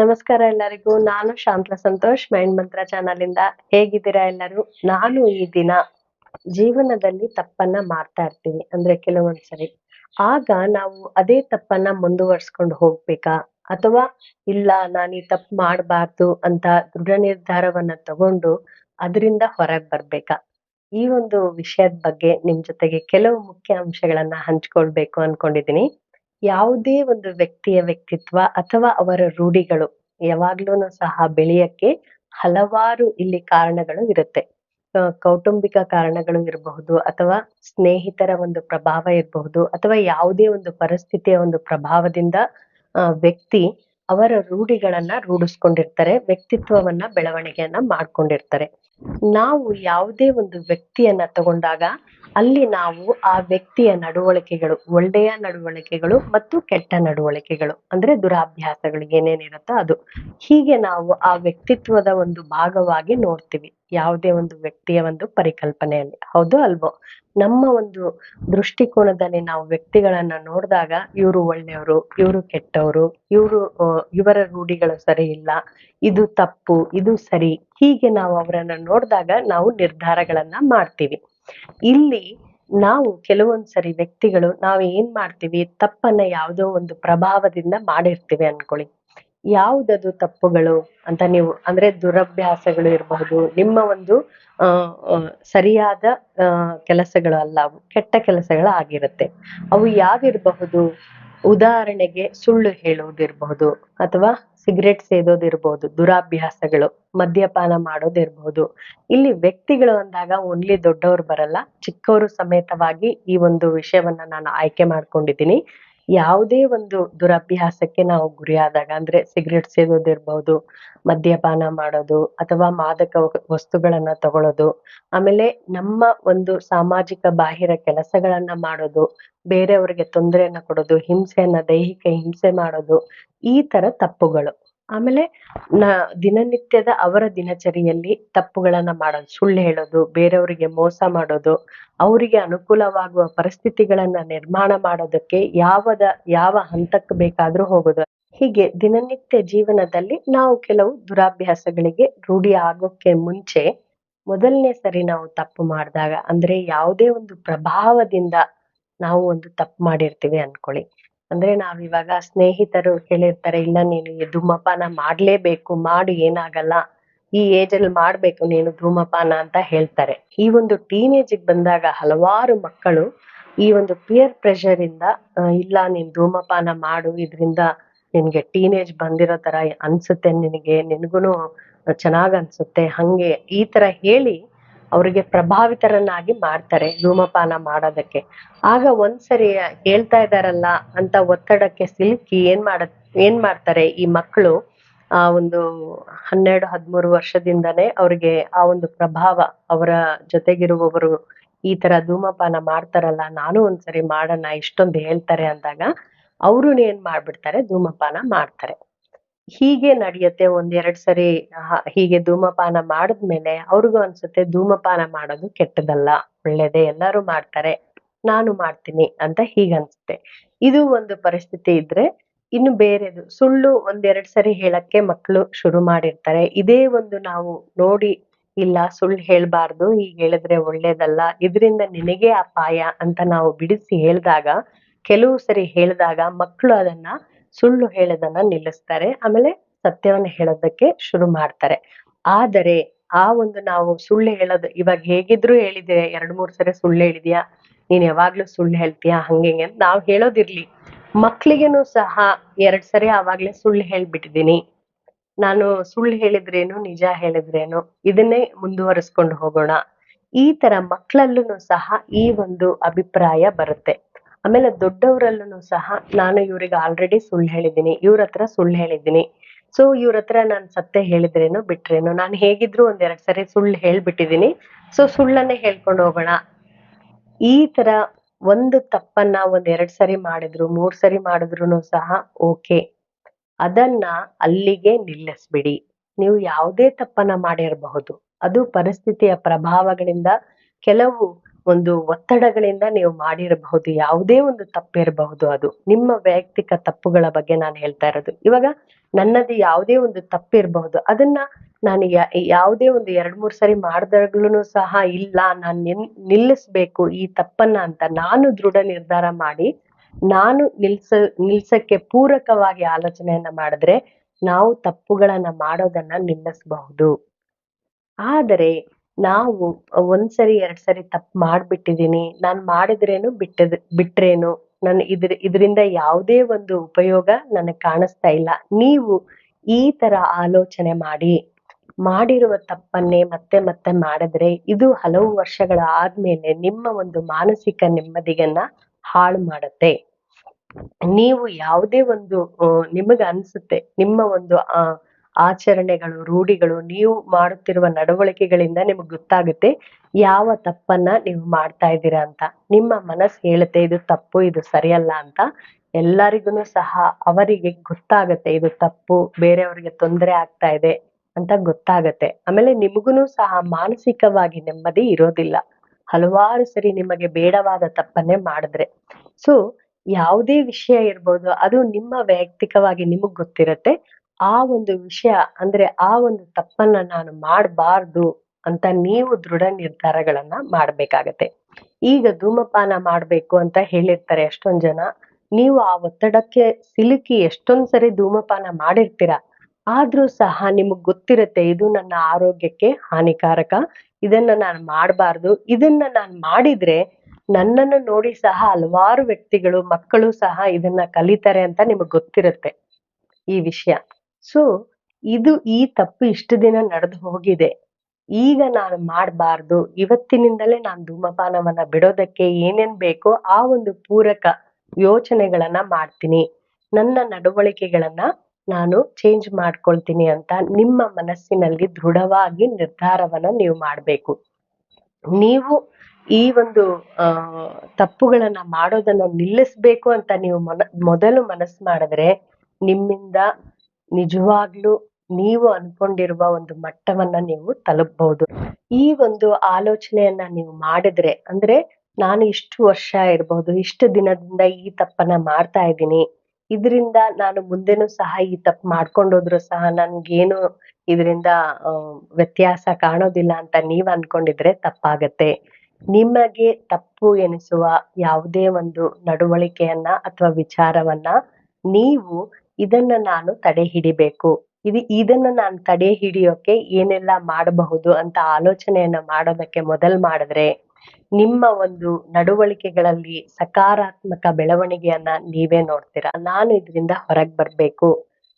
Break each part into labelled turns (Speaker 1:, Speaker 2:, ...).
Speaker 1: ನಮಸ್ಕಾರ ಎಲ್ಲರಿಗೂ. ನಾನು ಶಾಂತ ಸಂತೋಷ್ ಮೈಂಡ್ ಮಂತ್ರ ಚಾನಲ್ ಇಂದ ಹೇಗಿದ್ದೀರಾ ಎಲ್ಲರೂ? ನಾನು ಈ ದಿನ ಜೀವನದಲ್ಲಿ ತಪ್ಪನ್ನ ಮಾಡ್ತಾ ಇರ್ತೀನಿ, ಅಂದ್ರೆ ಕೆಲವೊಂದ್ಸರಿ. ಆಗ ನಾವು ಅದೇ ತಪ್ಪನ್ನ ಮುಂದುವರ್ಸ್ಕೊಂಡು ಹೋಗ್ಬೇಕಾ? ಅಥವಾ ಇಲ್ಲ, ನಾನು ಈ ತಪ್ಪು ಮಾಡಬಾರ್ದು ಅಂತ ದೃಢ ನಿರ್ಧಾರವನ್ನ ತಗೊಂಡು ಅದರಿಂದ ಹೊರಗೆ ಬರ್ಬೇಕಾ? ಈ ಒಂದು ವಿಷಯದ ಬಗ್ಗೆ ನಿಮ್ ಜೊತೆಗೆ ಕೆಲವು ಮುಖ್ಯ ಅಂಶಗಳನ್ನ ಹಂಚ್ಕೊಳ್ಬೇಕು ಅನ್ಕೊಂಡಿದೀನಿ. ಯಾವುದೇ ಒಂದು ವ್ಯಕ್ತಿಯ ವ್ಯಕ್ತಿತ್ವ ಅಥವಾ ಅವರ ರೂಢಿಗಳು ಯಾವಾಗ್ಲೂ ಸಹ ಬೆಳೆಯಕ್ಕೆ ಹಲವಾರು ಇಲ್ಲಿ ಕಾರಣಗಳು ಇರುತ್ತೆ. ಕೌಟುಂಬಿಕ ಕಾರಣಗಳು ಇರಬಹುದು ಅಥವಾ ಸ್ನೇಹಿತರ ಒಂದು ಪ್ರಭಾವ ಇರಬಹುದು ಅಥವಾ ಯಾವುದೇ ಒಂದು ಪರಿಸ್ಥಿತಿಯ ಒಂದು ಪ್ರಭಾವದಿಂದ ವ್ಯಕ್ತಿ ಅವರ ರೂಢಿಗಳನ್ನ ರೂಢಿಸ್ಕೊಂಡಿರ್ತಾರೆ, ವ್ಯಕ್ತಿತ್ವವನ್ನ ಬೆಳವಣಿಗೆಯನ್ನ ಮಾಡ್ಕೊಂಡಿರ್ತಾರೆ. ನಾವು ಯಾವುದೇ ಒಂದು ವ್ಯಕ್ತಿಯನ್ನ ತಗೊಂಡಾಗ ಅಲ್ಲಿ ನಾವು ಆ ವ್ಯಕ್ತಿಯ ನಡವಳಿಕೆಗಳು, ಒಳ್ಳೆಯ ನಡವಳಿಕೆಗಳು ಮತ್ತು ಕೆಟ್ಟ ನಡವಳಿಕೆಗಳು, ಅಂದ್ರೆ ದುರಾಭ್ಯಾಸಗಳು ಏನೇನಿರುತ್ತೋ ಅದು ಹೀಗೆ ನಾವು ಆ ವ್ಯಕ್ತಿತ್ವದ ಒಂದು ಭಾಗವಾಗಿ ನೋಡ್ತೀವಿ. ಯಾವುದೇ ಒಂದು ವ್ಯಕ್ತಿಯ ಒಂದು ಪರಿಕಲ್ಪನೆಯಲ್ಲಿ. ಹೌದು ಅಲ್ವೋ? ನಮ್ಮ ಒಂದು ದೃಷ್ಟಿಕೋನದಲ್ಲಿ ನಾವು ವ್ಯಕ್ತಿಗಳನ್ನ ನೋಡಿದಾಗ ಇವರು ಒಳ್ಳೆಯವರು, ಇವರು ಕೆಟ್ಟವರು, ಇವರು ಇವರ ರೂಢಿಗಳು ಸರಿ ಇಲ್ಲ, ಇದು ತಪ್ಪು, ಇದು ಸರಿ, ಹೀಗೆ ನಾವು ಅವರನ್ನ ನೋಡಿದಾಗ ನಾವು ನಿರ್ಧಾರಗಳನ್ನ ಮಾಡ್ತೀವಿ. ಇಲ್ಲಿ ನಾವು ಕೆಲವೊಂದ್ಸರಿ ವ್ಯಕ್ತಿಗಳು ನಾವು ಏನ್ ಮಾಡ್ತೀವಿ? ತಪ್ಪನ್ನ ಯಾವುದೋ ಒಂದು ಪ್ರಭಾವದಿಂದ ಮಾಡಿರ್ತೀವಿ ಅನ್ಕೊಳ್ಳಿ. ಯಾವುದದು ತಪ್ಪುಗಳು ಅಂತ ನೀವು, ಅಂದ್ರೆ ದುರಭ್ಯಾಸಗಳು ಇರಬಹುದು, ನಿಮ್ಮ ಒಂದು ಸರಿಯಾದ ಕೆಲಸಗಳು ಅಲ್ಲ ಅವು ಕೆಟ್ಟ ಕೆಲಸಗಳು ಆಗಿರುತ್ತೆ. ಅವು ಯಾವಿರಬಹುದು? ಉದಾಹರಣೆಗೆ ಸುಳ್ಳು ಹೇಳುವುದಿರಬಹುದು ಅಥವಾ ಸಿಗರೆಟ್ ಸೇದೋದಿರ್ಬಹುದು, ದುರಾಭ್ಯಾಸಗಳು, ಮದ್ಯಪಾನ ಮಾಡೋದಿರ್ಬಹುದು. ಇಲ್ಲಿ ವ್ಯಕ್ತಿಗಳು ಅಂದಾಗ ಓನ್ಲಿ ದೊಡ್ಡವರು ಬರಲ್ಲ, ಚಿಕ್ಕವರು ಸಮೇತವಾಗಿ ಈ ಒಂದು ವಿಷಯವನ್ನ ನಾನು ಆಯ್ಕೆ ಮಾಡ್ಕೊಂಡಿದ್ದೀನಿ. ಯಾವುದೇ ಒಂದು ದುರಭ್ಯಾಸಕ್ಕೆ ನಾವು ಗುರಿಯಾದಾಗ, ಅಂದ್ರೆ ಸಿಗರೇಟ್ ಸೇದೋದಿರ್ಬಹುದು ಮದ್ಯಪಾನ ಮಾಡೋದು ಅಥವಾ ಮಾದಕ ವಸ್ತುಗಳನ್ನ ತಗೊಳ್ಳೋದು ಆಮೇಲೆ ನಮ್ಮ ಒಂದು ಸಾಮಾಜಿಕ ಬಾಹಿರ ಕೆಲಸಗಳನ್ನ ಮಾಡೋದು, ಬೇರೆಯವರಿಗೆ ತೊಂದರೆಯನ್ನ ಕೊಡೋದು, ಹಿಂಸೆಯನ್ನ, ದೈಹಿಕ ಹಿಂಸೆ ಮಾಡೋದು, ಈ ತರ ತಪ್ಪುಗಳು. ಆಮೇಲೆ ನ ದಿನನಿತ್ಯದ ಅವರ ದಿನಚರಿಯಲ್ಲಿ ತಪ್ಪುಗಳನ್ನ ಮಾಡೋದು, ಸುಳ್ಳು ಹೇಳೋದು, ಬೇರೆಯವರಿಗೆ ಮೋಸ ಮಾಡೋದು, ಅವರಿಗೆ ಅನುಕೂಲವಾಗುವ ಪರಿಸ್ಥಿತಿಗಳನ್ನ ನಿರ್ಮಾಣ ಮಾಡೋದಕ್ಕೆ ಯಾವದ, ಯಾವ ಹಂತಕ್ಕೆ ಬೇಕಾದ್ರೂ ಹೋಗೋದು. ಹೀಗೆ ದಿನನಿತ್ಯ ಜೀವನದಲ್ಲಿ ನಾವು ಕೆಲವು ದುರಾಭ್ಯಾಸಗಳಿಗೆ ರೂಢಿ ಆಗೋಕ್ಕೆ ಮುಂಚೆ ಮೊದಲನೇ ಸರಿ ನಾವು ತಪ್ಪು ಮಾಡಿದಾಗ, ಅಂದ್ರೆ ಯಾವುದೇ ಒಂದು ಪ್ರಭಾವದಿಂದ ನಾವು ಒಂದು ತಪ್ಪು ಮಾಡಿರ್ತೀವಿ ಅನ್ಕೊಳ್ಳಿ. ಅಂದ್ರೆ ನಾವ್ ಇವಾಗ ಸ್ನೇಹಿತರು ಹೇಳಿರ್ತಾರೆ, ಇಲ್ಲ ನೀನು ಧೂಮಪಾನ ಮಾಡ್ಲೇಬೇಕು, ಮಾಡು, ಏನಾಗಲ್ಲ. ಈ ಏಜ್ ಅಲ್ಲಿ ಮಾಡ್ಬೇಕು ನೀನು ಧೂಮಪಾನ ಅಂತ ಹೇಳ್ತಾರೆ. ಈ ಒಂದು ಟೀನೇಜ್ ಬಂದಾಗ ಹಲವಾರು ಮಕ್ಕಳು ಈ ಒಂದು ಪಿಯರ್ ಪ್ರೆಷರ್ ಇಂದ ಇಲ್ಲ, ನೀನ್ ಧೂಮಪಾನ ಮಾಡು, ಇದರಿಂದ ನಿನ್ಗೆ ಟೀನೇಜ್ ಬಂದಿರೋ ತರ ಅನ್ಸುತ್ತೆ, ನಿನಗೆ, ನಿನ್ಗುನು ಚೆನ್ನಾಗ್ ಅನ್ಸುತ್ತೆ, ಹಂಗೆ ಈ ತರ ಹೇಳಿ ಅವ್ರಿಗೆ ಪ್ರಭಾವಿತರನ್ನಾಗಿ ಮಾಡ್ತಾರೆ, ಧೂಮಪಾನ ಮಾಡೋದಕ್ಕೆ. ಆಗ ಒಂದ್ಸರಿ ಹೇಳ್ತಾ ಇದಾರಲ್ಲ ಅಂತ ಒತ್ತಡಕ್ಕೆ ಸಿಲುಕಿ ಏನ್ ಮಾಡ, ಏನ್ ಮಾಡ್ತಾರೆ ಈ ಮಕ್ಕಳು? ಆ ಒಂದು ಹನ್ನೆರಡು, ಹದ್ಮೂರು ವರ್ಷದಿಂದನೇ ಅವ್ರಿಗೆ ಆ ಒಂದು ಪ್ರಭಾವ ಅವರ ಜೊತೆಗಿರುವವರು ಈ ತರ ಧೂಮಪಾನ ಮಾಡ್ತಾರಲ್ಲ, ನಾನು ಒಂದ್ಸರಿ ಮಾಡೋಣ, ಇಷ್ಟೊಂದು ಹೇಳ್ತಾರೆ ಅಂದಾಗ ಅವ್ರು ಏನ್ ಮಾಡ್ಬಿಡ್ತಾರೆ? ಧೂಮಪಾನ ಮಾಡ್ತಾರೆ. ಹೀಗೆ ನಡೆಯುತ್ತೆ ಒಂದೆರಡು ಸರಿ ಹೀಗೆ ಧೂಮಪಾನ ಮಾಡಿದ್ಮೇಲೆ ಅವ್ರಿಗೂ ಅನ್ಸುತ್ತೆ ಧೂಮಪಾನ ಮಾಡೋದು ಕೆಟ್ಟದಲ್ಲ, ಒಳ್ಳೇದೇ ಎಲ್ಲರೂ ಮಾಡ್ತಾರೆ, ನಾನು ಮಾಡ್ತೀನಿ ಅಂತ ಹೀಗನ್ಸುತ್ತೆ ಇದು ಒಂದು ಪರಿಸ್ಥಿತಿ ಇದ್ರೆ ಇನ್ನು ಬೇರೆದು, ಸುಳ್ಳು ಒಂದೆರಡು ಸರಿ ಹೇಳಕ್ಕೆ ಮಕ್ಕಳು ಶುರು ಮಾಡಿರ್ತಾರೆ. ಇದೇ ಒಂದು ನಾವು ನೋಡಿ, ಇಲ್ಲ ಸುಳ್ಳು ಹೇಳ್ಬಾರ್ದು, ಹೀಗ್ ಹೇಳಿದ್ರೆ ಒಳ್ಳೇದಲ್ಲ, ಇದರಿಂದ ನಿನಗೆ ಅಪಾಯ ಅಂತ ನಾವು ಬಿಡಿಸಿ ಹೇಳ್ದಾಗ, ಕೆಲವು ಸರಿ ಹೇಳಿದಾಗ ಮಕ್ಕಳು ಅದನ್ನ ಸುಳ್ಳು ಹೇಳೋದನ್ನ ನಿಲ್ಲಿಸ್ತಾರೆ, ಆಮೇಲೆ ಸತ್ಯವನ್ನ ಹೇಳೋದಕ್ಕೆ ಶುರು ಮಾಡ್ತಾರೆ. ಆದರೆ ಆ ಒಂದು ನಾವು ಸುಳ್ಳು ಹೇಳೋದು, ಇವಾಗ ಹೇಗಿದ್ರು ಹೇಳಿದ್ರೆ, ಎರಡ್ ಮೂರ್ ಸರಿ ಸುಳ್ಳು ಹೇಳಿದ್ಯಾ? ನೀನ್ ಯಾವಾಗ್ಲೂ ಸುಳ್ಳು ಹೇಳ್ತೀಯಾ? ಹಂಗೆ ಅಂತ ನಾವ್ ಹೇಳೋದಿರ್ಲಿ. ಮಕ್ಳಿಗೇನು ಸಹ ಎರಡ್ ಸರಿ ಆವಾಗ್ಲೇ ಸುಳ್ಳು ಹೇಳ್ಬಿಟ್ಟಿದೀನಿ ನಾನು ಸುಳ್ಳು ಹೇಳಿದ್ರೇನು, ನಿಜ ಹೇಳಿದ್ರೇನು, ಇದನ್ನೇ ಮುಂದುವರಿಸ್ಕೊಂಡು ಹೋಗೋಣ. ಈ ತರ ಮಕ್ಕಳಲ್ಲೂ ಸಹ ಈ ಒಂದು ಅಭಿಪ್ರಾಯ ಬರುತ್ತೆ. ಆಮೇಲೆ ದೊಡ್ಡವರಲ್ಲೂ ಸಹ ನಾನು ಇವ್ರಿಗೆ ಆಲ್ರೆಡಿ ಸುಳ್ಳು ಹೇಳಿದ್ದೀನಿ. ಇವ್ರ ಹತ್ರ ಸುಳ್ಳು ಹೇಳಿದ್ದೀನಿ. ಸೊ ಇವ್ರ ಹತ್ರ ನಾನು ಸತ್ಯ ಹೇಳಿದ್ರೇನು ಬಿಟ್ರೇನು? ನಾನು ಹೇಗಿದ್ರು ಎರಡ್ ಸರಿ ಸುಳ್ಳು ಹೇಳ್ಬಿಟ್ಟಿದೀನಿ ಸೊ ಸುಳ್ಳನ್ನೇ ಹೇಳ್ಕೊಂಡು ಹೋಗೋಣ. ಈ ತರ ಒಂದು ತಪ್ಪನ್ನ ಒಂದ್ ಎರಡ್ ಸರಿ ಮಾಡಿದ್ರು, ಮೂರ್ ಸರಿ ಮಾಡಿದ್ರು ಸಹ ಓಕೆ ಅದನ್ನ ಅಲ್ಲಿಗೆ ನಿಲ್ಲಿಸ್ಬಿಡಿ. ನೀವು ಯಾವುದೇ ತಪ್ಪನ್ನ ಮಾಡಿರಬಹುದು. ಅದು ಪರಿಸ್ಥಿತಿಯ ಪ್ರಭಾವಗಳಿಂದ ಕೆಲವು ಒಂದು ಒತ್ತಡಗಳಿಂದ ನೀವು ಮಾಡಿರಬಹುದು, ಯಾವುದೇ ಒಂದು ತಪ್ಪಿರಬಹುದು ಅದು. ನಿಮ್ಮ ವೈಯಕ್ತಿಕ ತಪ್ಪುಗಳ ಬಗ್ಗೆ ನಾನು ಹೇಳ್ತಾ ಇರೋದು. ಇವಾಗ ನನ್ನದು ಯಾವುದೇ ಒಂದು ತಪ್ಪಿರಬಹುದು, ಅದನ್ನ ನಾನು ಯಾವುದೇ ಒಂದು ಎರಡ್, ಮೂರ್ ಸರಿ ಮಾಡಿದಾಗ್ಲೂ ಸಹ ಇಲ್ಲ, ನಾನು ನಿನ್ ನಿಲ್ಲಿಸ್ಬೇಕು ಈ ತಪ್ಪನ್ನ ಅಂತ ನಾನು ದೃಢ ನಿರ್ಧಾರ ಮಾಡಿ, ನಾನು ನಿಲ್ಸ, ನಿಲ್ಸಕ್ಕೆ ಪೂರಕವಾಗಿ ಆಲೋಚನೆಯನ್ನ ಮಾಡಿದ್ರೆ ನಾವು ತಪ್ಪುಗಳನ್ನ ಮಾಡೋದನ್ನ ನಿಲ್ಲಿಸಬಹುದು. ಆದರೆ ನಾವು ಒಂದ್ಸರಿ ಎರಡ್ ಸರಿ ತಪ್ಪು ಮಾಡ್ಬಿಟ್ಟಿದೀನಿ. ನಾನ್ ಮಾಡಿದ್ರೇನು ಬಿಟ್ಟದ್, ಬಿಟ್ರೇನು? ನನ್ ಇದ್ರ, ಇದರಿಂದ ಯಾವುದೇ ಒಂದು ಉಪಯೋಗ ನನಗೆ ಕಾಣಿಸ್ತಾ ಇಲ್ಲ. ನೀವು ಈ ತರ ಆಲೋಚನೆ ಮಾಡಿ, ಮಾಡಿರುವ ತಪ್ಪನ್ನೇ ಮತ್ತೆ ಮತ್ತೆ ಮಾಡಿದ್ರೆ ಇದು ಹಲವು ವರ್ಷಗಳ ಆದ್ಮೇಲೆ ನಿಮ್ಮ ಒಂದು ಮಾನಸಿಕ ನೆಮ್ಮದಿಯನ್ನ ಹಾಳು ಮಾಡುತ್ತೆ. ನೀವು ಯಾವುದೇ ಒಂದು ನಿಮಗೆ ಅನ್ಸುತ್ತೆ, ನಿಮ್ಮ ಒಂದು, ಆ ಆಚರಣೆಗಳು, ರೂಢಿಗಳು, ನೀವು ಮಾಡುತ್ತಿರುವ ನಡವಳಿಕೆಗಳಿಂದ ನಿಮ್ಗೆ ಗೊತ್ತಾಗುತ್ತೆ ಯಾವ ತಪ್ಪನ್ನ ನೀವು ಮಾಡ್ತಾ ಇದ್ದೀರಾ ಅಂತ. ನಿಮ್ಮ ಮನಸ್ಸು ಹೇಳುತ್ತೆ, ಇದು ತಪ್ಪು, ಇದು ಸರಿಯಲ್ಲ ಅಂತ. ಎಲ್ಲರಿಗೂ ಸಹ ಅವರಿಗೆ ಗೊತ್ತಾಗತ್ತೆ, ಇದು ತಪ್ಪು, ಬೇರೆಯವರಿಗೆ ತೊಂದರೆ ಆಗ್ತಾ ಇದೆ ಅಂತ ಗೊತ್ತಾಗತ್ತೆ. ಆಮೇಲೆ ನಿಮಗೂ ಸಹ ಮಾನಸಿಕವಾಗಿ ನೆಮ್ಮದಿ ಇರೋದಿಲ್ಲ. ಹಲವಾರು ಸರಿ ನಿಮಗೆ ಬೇಡವಾದ ತಪ್ಪನ್ನೇ ಮಾಡಿದ್ರೆ. ಸೊ ಯಾವುದೇ ವಿಷಯ ಇರ್ಬೋದು, ಅದು ನಿಮ್ಮ ವೈಯಕ್ತಿಕವಾಗಿ ನಿಮಗ್ ಗೊತ್ತಿರತ್ತೆ. ಆ ಒಂದು ವಿಷಯ ಅಂದ್ರೆ ಆ ಒಂದು ತಪ್ಪನ್ನ ನಾನು ಮಾಡಬಾರ್ದು ಅಂತ ನೀವು ದೃಢ ನಿರ್ಧಾರಗಳನ್ನ ಮಾಡ್ಬೇಕಾಗತ್ತೆ. ಈಗ ಧೂಮಪಾನ ಮಾಡ್ಬೇಕು ಅಂತ ಹೇಳಿರ್ತಾರೆ ಎಷ್ಟೊಂದ್ ಜನ. ನೀವು ಆ ಒತ್ತಡಕ್ಕೆ ಸಿಲುಕಿ ಎಷ್ಟೊಂದ್ ಸರಿ ಧೂಮಪಾನ ಮಾಡಿರ್ತೀರ, ಆದ್ರೂ ಸಹ ನಿಮಗ್ ಗೊತ್ತಿರತ್ತೆ ಇದು ನನ್ನ ಆರೋಗ್ಯಕ್ಕೆ ಹಾನಿಕಾರಕ, ಇದನ್ನ ನಾನು ಮಾಡಬಾರ್ದು. ಇದನ್ನ ನಾನು ಮಾಡಿದ್ರೆ ನನ್ನನ್ನು ನೋಡಿ ಸಹ ಹಲವಾರು ವ್ಯಕ್ತಿಗಳು, ಮಕ್ಕಳು ಸಹ ಇದನ್ನ ಕಲಿತಾರೆ ಅಂತ ನಿಮಗ್ ಗೊತ್ತಿರುತ್ತೆ ಈ ವಿಷಯ. ಸೊ ಇದು ಈ ತಪ್ಪು ಇಷ್ಟು ದಿನ ನಡೆದು ಹೋಗಿದೆ. ಈಗ ನಾನು ಮಾಡಬಾರ್ದು. ಇವತ್ತಿನಿಂದಲೇ ನಾನು ಧೂಮಪಾನವನ್ನ ಬಿಡೋದಕ್ಕೆ ಏನೇನ್ ಬೇಕೋ ಆ ಒಂದು ಪೂರಕ ಯೋಚನೆಗಳನ್ನ ಮಾಡ್ತೀನಿ. ನನ್ನ ನಡವಳಿಕೆಗಳನ್ನ ನಾನು ಚೇಂಜ್ ಮಾಡ್ಕೊಳ್ತೀನಿ ಅಂತ ನಿಮ್ಮ ಮನಸ್ಸಿನಲ್ಲಿ ದೃಢವಾಗಿ ನಿರ್ಧಾರವನ್ನ ನೀವು ಮಾಡ್ಬೇಕು. ನೀವು ಈ ಒಂದು ತಪ್ಪುಗಳನ್ನ ಮಾಡೋದನ್ನ ನಿಲ್ಲಿಸ್ಬೇಕು ಅಂತ ನೀವು ಮೊದ ಮೊದಲು ಮನಸ್ಸು ಮಾಡಿದ್ರೆ ನಿಮ್ಮಿಂದ ನಿಜವಾಗ್ಲೂ ನೀವು ಅನ್ಕೊಂಡಿರುವ ಒಂದು ಮಟ್ಟವನ್ನ ನೀವು ತಲುಪಬಹುದು ಈ ಒಂದು ಆಲೋಚನೆಯನ್ನ ನೀವು ಮಾಡಿದ್ರೆ, ಅಂದ್ರೆ ನಾನು ಇಷ್ಟು ವರ್ಷ ಇರಬಹುದು ಇಷ್ಟು ದಿನದಿಂದ ಈ ತಪ್ಪನ್ನ ಮಾಡ್ತಾ ಇದ್ದೀನಿ, ಇದರಿಂದ ನಾನು ಮುಂದೆನೂ ಸಹ ಈ ತಪ್ಪು ಮಾಡ್ಕೊಂಡೋದ್ರು ಸಹ ನನ್ಗೇನು ಇದರಿಂದ ವ್ಯತ್ಯಾಸ ಕಾಣೋದಿಲ್ಲ ಅಂತ ನೀವ್ ಅನ್ಕೊಂಡಿದ್ರೆ ತಪ್ಪಾಗತ್ತೆ. ನಿಮಗೆ ತಪ್ಪು ಎನಿಸುವ ಯಾವುದೇ ಒಂದು ನಡವಳಿಕೆಯನ್ನ ಅಥವಾ ವಿಚಾರವನ್ನ ನೀವು ಇದನ್ನ ನಾನು ತಡೆ ಹಿಡಿಬೇಕು. ಇದು, ಇದನ್ನ ನಾನು ತಡೆ ಹಿಡಿಯೋಕೆ ಏನೆಲ್ಲ ಮಾಡಬಹುದು ಅಂತ ಆಲೋಚನೆಯನ್ನ ಮಾಡೋದಕ್ಕೆ ಮೊದಲ್ ಮಾಡಿದ್ರೆ, ನಿಮ್ಮ ಒಂದು ನಡವಳಿಕೆಗಳಲ್ಲಿ ಸಕಾರಾತ್ಮಕ ಬೆಳವಣಿಗೆಯನ್ನ ನೀವೇ ನೋಡ್ತೀರಾ. ನಾನು ಇದರಿಂದ ಹೊರಗ್ ಬರ್ಬೇಕು.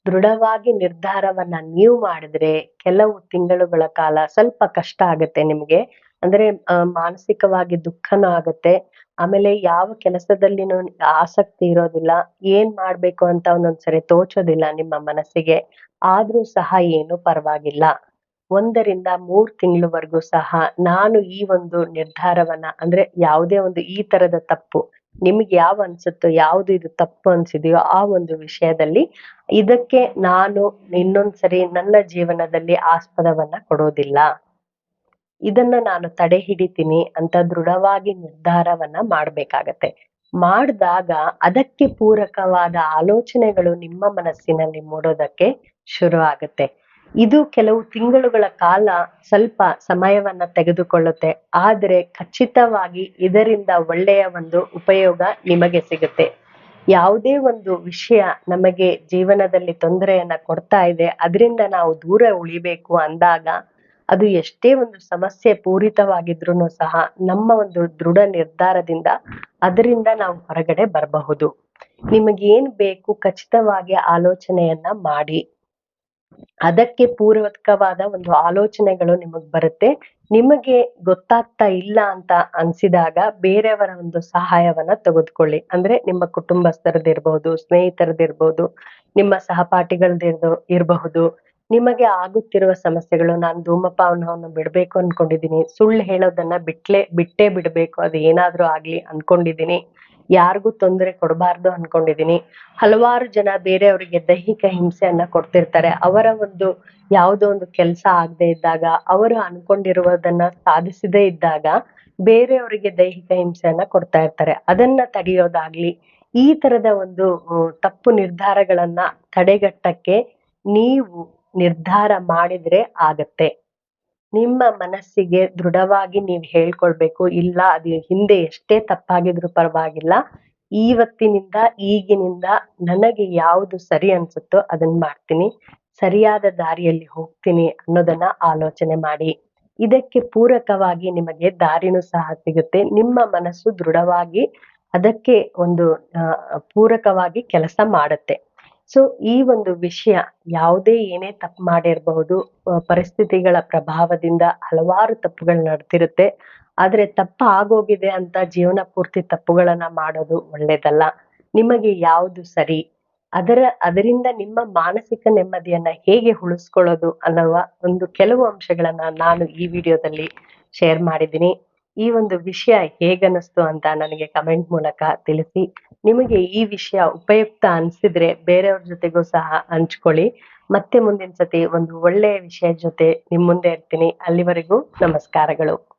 Speaker 1: ದೃಢವಾಗಿ ನಿರ್ಧಾರವನ್ನ ನೀವು ಮಾಡಿದ್ರೆ ಕೆಲವು ತಿಂಗಳುಗಳ ಕಾಲ ಸ್ವಲ್ಪ ಕಷ್ಟ ಆಗುತ್ತೆ ನಿಮ್ಗೆ. ಅಂದ್ರೆ ಮಾನಸಿಕವಾಗಿ ದುಃಖನೂ ಆಗತ್ತೆ. ಆಮೇಲೆ ಯಾವ ಕೆಲಸದಲ್ಲಿನೂ ಆಸಕ್ತಿ ಇರೋದಿಲ್ಲ, ಏನ್ ಮಾಡ್ಬೇಕು ಅಂತ ಒಂದೊಂದ್ಸರಿ ತೋಚೋದಿಲ್ಲ ನಿಮ್ಮ ಮನಸ್ಸಿಗೆ. ಆದ್ರೂ ಸಹ ಏನು ಪರವಾಗಿಲ್ಲ. ಒಂದರಿಂದ ಮೂರ್ ತಿಂಗಳವರೆಗೂ ಸಹ ನಾನು ಈ ಒಂದು ನಿರ್ಧಾರವನ್ನ, ಅಂದ್ರೆ ಯಾವುದೇ ಒಂದು ಈ ತರದ ತಪ್ಪು, ನಿಮ್ಗೆ ಯಾವ ಅನ್ಸುತ್ತೋ, ಯಾವ್ದು ಇದು ತಪ್ಪು ಅನ್ಸಿದೆಯೋ ಆ ಒಂದು ವಿಷಯದಲ್ಲಿ ಇದಕ್ಕೆ ನಾನು ಇನ್ನೊಂದ್ಸರಿ ನನ್ನ ಜೀವನದಲ್ಲಿ ಆಸ್ಪದವನ್ನ ಕೊಡೋದಿಲ್ಲ. ಇದನ್ನ ನಾನು ತಡೆ ಹಿಡಿತೀನಿ ಅಂತ ದೃಢವಾಗಿ ನಿರ್ಧಾರವನ್ನ ಮಾಡ್ಬೇಕಾಗತ್ತೆ. ಮಾಡಿದಾಗ ಅದಕ್ಕೆ ಪೂರಕವಾದ ಆಲೋಚನೆಗಳು ನಿಮ್ಮ ಮನಸ್ಸಿನಲ್ಲಿ ಮೂಡೋದಕ್ಕೆ ಶುರು ಆಗತ್ತೆ. ಇದು ಕೆಲವು ತಿಂಗಳುಗಳ ಕಾಲ ಸ್ವಲ್ಪ ಸಮಯವನ್ನ ತೆಗೆದುಕೊಳ್ಳುತ್ತೆ. ಆದರೆ ಖಚಿತವಾಗಿ ಇದರಿಂದ ಒಳ್ಳೆಯ ಒಂದು ಉಪಯೋಗ ನಿಮಗೆ ಸಿಗುತ್ತೆ. ಯಾವುದೇ ಒಂದು ವಿಷಯ ನಮಗೆ ಜೀವನದಲ್ಲಿ ತೊಂದರೆಯನ್ನ ಕೊಡ್ತಾ ಇದೆ, ಅದರಿಂದ ನಾವು ದೂರ ಉಳಿಬೇಕು ಅಂದಾಗ ಅದು ಎಷ್ಟೇ ಒಂದು ಸಮಸ್ಯೆ ಪೂರಿತವಾಗಿದ್ರು ಸಹ ನಮ್ಮ ಒಂದು ದೃಢ ನಿರ್ಧಾರದಿಂದ ಅದರಿಂದ ನಾವು ಹೊರಗಡೆ ಬರಬಹುದು. ನಿಮಗೇನ್ ಬೇಕು ಖಚಿತವಾಗಿ ಆಲೋಚನೆಯನ್ನ ಮಾಡಿ. ಅದಕ್ಕೆ ಪೂರ್ವಕವಾದ ಒಂದು ಆಲೋಚನೆಗಳು ನಿಮಗ್ ಬರುತ್ತೆ. ನಿಮಗೆ ಗೊತ್ತಾಗ್ತಾ ಇಲ್ಲ ಅಂತ ಅನ್ಸಿದಾಗ ಬೇರೆಯವರ ಒಂದು ಸಹಾಯವನ್ನ ತೆಗೆದುಕೊಳ್ಳಿ. ಅಂದ್ರೆ ನಿಮ್ಮ ಕುಟುಂಬಸ್ಥರದಿರ್ಬಹುದು ಸ್ನೇಹಿತರದಿರ್ಬಹುದು ನಿಮ್ಮ ಸಹಪಾಠಿಗಳದಿರ್ದು ಇರಬಹುದು. ನಿಮಗೆ ಆಗುತ್ತಿರುವ ಸಮಸ್ಯೆಗಳು, ನಾನು ಧೂಮಪಾನವನ್ನು ಬಿಡ್ಬೇಕು ಅನ್ಕೊಂಡಿದ್ದೀನಿ ಸುಳ್ಳು ಹೇಳೋದನ್ನ ಬಿಟ್ಲೆ, ಬಿಟ್ಟೇ ಬಿಡ್ಬೇಕು. ಅದು ಏನಾದ್ರೂ ಆಗ್ಲಿ ಅನ್ಕೊಂಡಿದ್ದೀನಿ ಯಾರಿಗೂ ತೊಂದರೆ ಕೊಡಬಾರ್ದು ಅನ್ಕೊಂಡಿದ್ದೀನಿ ಹಲವಾರು ಜನ ಬೇರೆಯವರಿಗೆ ದೈಹಿಕ ಹಿಂಸೆಯನ್ನ ಕೊಡ್ತಿರ್ತಾರೆ. ಅವರ ಒಂದು ಯಾವುದೋ ಒಂದು ಕೆಲಸ ಆಗದೆ ಇದ್ದಾಗ, ಅವರು ಅನ್ಕೊಂಡಿರುವುದನ್ನ ಸಾಧಿಸದೇ ಇದ್ದಾಗ ಬೇರೆಯವರಿಗೆ ದೈಹಿಕ ಹಿಂಸೆಯನ್ನ ಕೊಡ್ತಾ ಇರ್ತಾರೆ. ಅದನ್ನ ತಡೆಯೋದಾಗ್ಲಿ, ಈ ತರದ ಒಂದು ತಪ್ಪು ನಿರ್ಧಾರಗಳನ್ನ ತಡೆಗಟ್ಟಕ್ಕೆ ನೀವು ನಿರ್ಧಾರ ಮಾಡಿದ್ರೆ ಆಗತ್ತೆ. ನಿಮ್ಮ ಮನಸ್ಸಿಗೆ ದೃಢವಾಗಿ ನೀವು ಹೇಳ್ಕೊಳ್ಬೇಕು, ಇಲ್ಲ, ಅದು ಹಿಂದೆ ಎಷ್ಟೇ ತಪ್ಪಾಗಿದ್ರು ಪರವಾಗಿಲ್ಲ ಇವತ್ತಿನಿಂದ ಈಗಿನಿಂದ ನನಗೆ ಯಾವುದು ಸರಿ ಅನ್ಸುತ್ತೋ ಅದನ್ನ ಮಾಡ್ತೀನಿ, ಸರಿಯಾದ ದಾರಿಯಲ್ಲಿ ಹೋಗ್ತೀನಿ ಅನ್ನೋದನ್ನ ಆಲೋಚನೆ ಮಾಡಿ. ಇದಕ್ಕೆ ಪೂರಕವಾಗಿ ನಿಮಗೆ ದಾರಿನೂ ಸಹ ಸಿಗುತ್ತೆ. ನಿಮ್ಮ ಮನಸ್ಸು ದೃಢವಾಗಿ ಅದಕ್ಕೆ ಒಂದು ಪೂರಕವಾಗಿ ಕೆಲಸ ಮಾಡುತ್ತೆ. ಸೊ ಈ ಒಂದು ವಿಷಯ ಯಾವುದೇ ಏನೇ ತಪ್ಪು ಮಾಡಿರಬಹುದು ಪರಿಸ್ಥಿತಿಗಳ ಪ್ರಭಾವದಿಂದ ಹಲವಾರು ತಪ್ಪುಗಳು ನಡೆದಿರುತ್ತೆ ಆದ್ರೆ ತಪ್ಪು ಆಗೋಗಿದೆ ಅಂತ ಜೀವನ ಪೂರ್ತಿ ತಪ್ಪುಗಳನ್ನ ಮಾಡೋದು ಒಳ್ಳೇದಲ್ಲ. ನಿಮಗೆ ಯಾವುದು ಸರಿ? ಅದರ, ಅದರಿಂದ ನಿಮ್ಮ ಮಾನಸಿಕ ನೆಮ್ಮದಿಯನ್ನ ಹೇಗೆ ಉಳಿಸ್ಕೊಳ್ಳೋದು ಅನ್ನುವ ಒಂದು ಕೆಲವು ಅಂಶಗಳನ್ನ ನಾನು ಈ ವಿಡಿಯೋದಲ್ಲಿ ಶೇರ್ ಮಾಡಿದ್ದೀನಿ. ಈ ಒಂದು ವಿಷಯ ಹೇಗನ್ನಿಸ್ತು ಅಂತ ನನಗೆ ಕಮೆಂಟ್ ಮೂಲಕ ತಿಳಿಸಿ. ನಿಮಗೆ ಈ ವಿಷಯ ಉಪಯುಕ್ತ ಅನ್ಸಿದ್ರೆ ಬೇರೆಯವ್ರ ಜೊತೆಗೂ ಸಹ ಹಂಚ್ಕೊಳ್ಳಿ. ಮತ್ತೆ ಮುಂದಿನ ಸತಿ ಒಂದು ಒಳ್ಳೆಯ ವಿಷಯ ಜೊತೆ ನಿಮ್ ಮುಂದೆ ಇರ್ತೀನಿ. ಅಲ್ಲಿವರೆಗೂ ನಮಸ್ಕಾರಗಳು.